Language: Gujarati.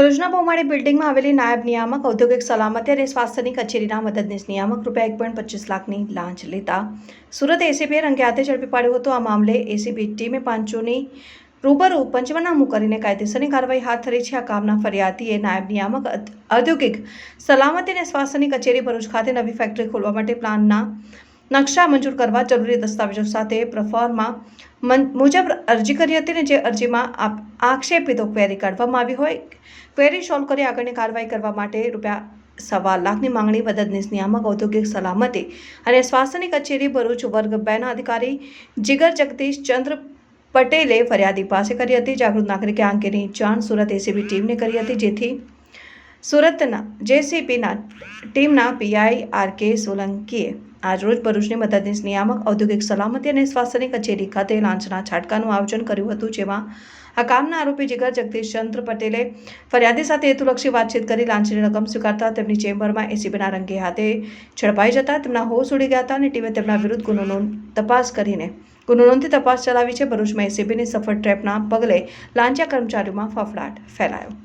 ભરૂચના બહુમાળી બિલ્ડિંગમાં આવેલી નાયબ નિયામક ઔદ્યોગિક સલામતી અને સ્વાસ્થ્યની કચેરીના મદદનીશ નિયામક રૂપિયા એક પોઈન્ટ પચીસ લાખની લાંચ લેતા. સુરત એસીબીએ રંગે હાથે ઝડપી પાડ્યો હતો. આ મામલે એસીબી ટીમે પાંચોની રૂબરૂ પંચનામું કરીને કાયદેસરની કાર્યવાહી હાથ ધરી છે. આ કામના ફરિયાદીએ નાયબ નિયામક ઔદ્યોગિક સલામતી અને સ્વાસ્થ્યની કચેરી ભરૂચ ખાતે નવી ફેક્ટરી ખોલવા માટે પ્લાનના નકશા મંજૂર કરવા જરૂરી દસ્તાવેજો સાથે પ્રફોર્મા મન- મુજબ અરજી કરી હતી ને જે અરજીમાં આક્ષેપિતો ક્વેરી કાઢવામાં આવી હોય, ક્વેરી સોલ્વ કરી આગળની કાર્યવાહી કરવા માટે રૂપિયા સવા લાખની માંગણી મદદનીશ નિયામક, ઔદ્યોગિક સલામતી અને સ્વાસ્થ્યની કચેરી ભરૂચ વર્ગ બેના અધિકારી જીગર જગદીશ ચંદ્ર પટેલે ફરિયાદી પાસે કરી હતી. જાગૃત નાગરિકે આ અંગેની જાણ સુરત એસીબી ટીમને કરી હતી, જેથી સુરતના જેસીપીના ટીમના પીઆઈ આર કે સોલંકીએ આજરોજ ભરૂચની મદદનીશ નિયામક, ઔદ્યોગિક સલામતી અને સ્વાસ્થ્યની કચેરી ખાતે લાંચના છાટકાનું આયોજન કર્યું હતું, જેમાં આ કામના આરોપી જીગર જગદીશચંદ્ર પટેલે ફરિયાદી સાથે હેતુલક્ષી વાતચીત કરી લાંચની રકમ સ્વીકારતા તેમની ચેમ્બરમાં એસીબીના રંગે હાથે ઝડપાઈ જતા તેમના હોશ ઉડી ગયા હતા અને ટીમે તેમના વિરુદ્ધ ગુનો તપાસ કરીને ગુનો નોંધી તપાસ ચલાવી છે. ભરૂચમાં એસીબીની સફળ ટ્રેપના પગલે લાંચા કર્મચારીઓમાં ફફડાટ ફેલાયો.